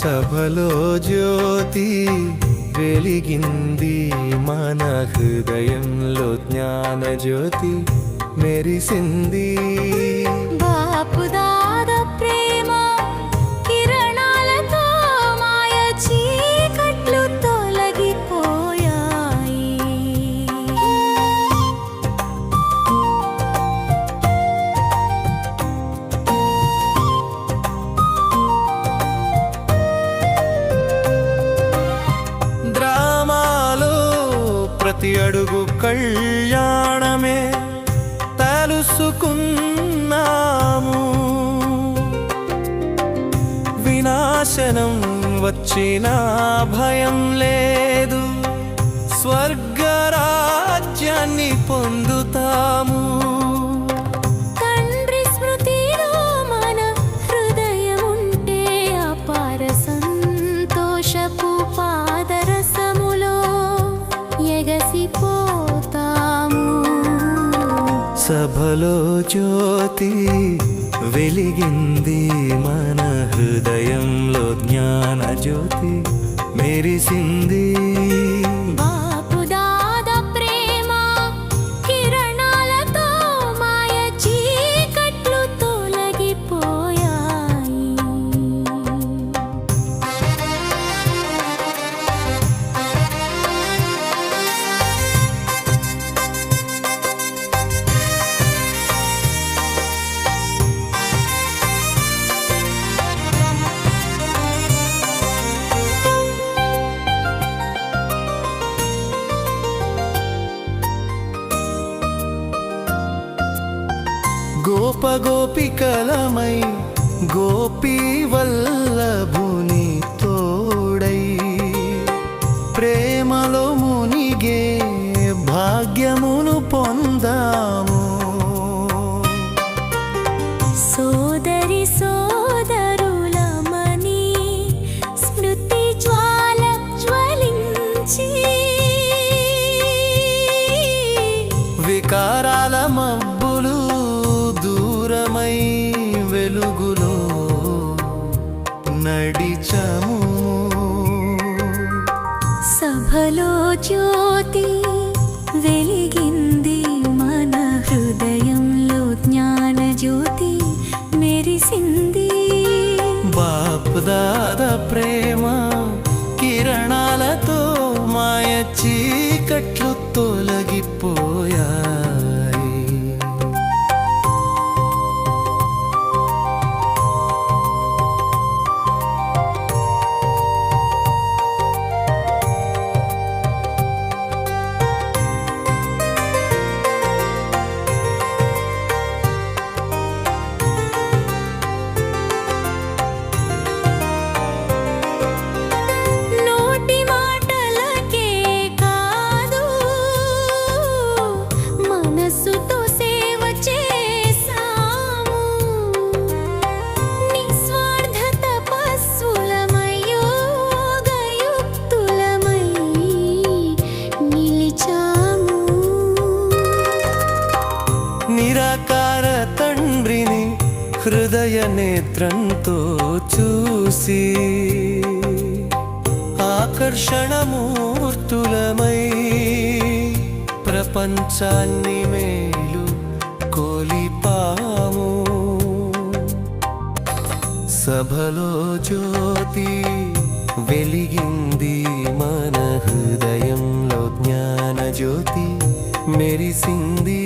సభలో జ్యోతి వెలిగింది మన హృదయంలో జ్ఞాన జ్యోతి మెరిసింది. ప్రతి అడుగు కళ్యాణమే తలుసుకున్నాము. వినాశనం వచ్చిన భయం లేదు. స్వర్గరాజ్యాన్ని పొందుతాము సభలో జ్యోతి వెలిగింది మన హృదయంలో జ్ఞాన జ్యోతి మెరిసింది. గోప గోపికలమై గోపీ వల్లభుని తోడై ప్రేమలో మునిగే భాగ్యమును పొందాము. సోదరి సోదరులమని స్మృతి జ్వాల జ్వలించి వికారాల నడిచము. సభలో జ్యోతి వెలిగింది మన హృదయంలో జ్ఞాన జ్యోతి మెరిసింది. బాపుదాద ప్రేమ కిరణాలతో మాయ చీకట్లు తొలగిపోయాయి తండ్రిని హృదయ నేత్రంతో చూసి ఆకర్షణమూర్తులమై ప్రపంచాన్ని మేలు కోలిపాము సభలో జ్యోతి వెలిగింది మన హృదయంలో జ్ఞాన జ్యోతి మెరిసింది.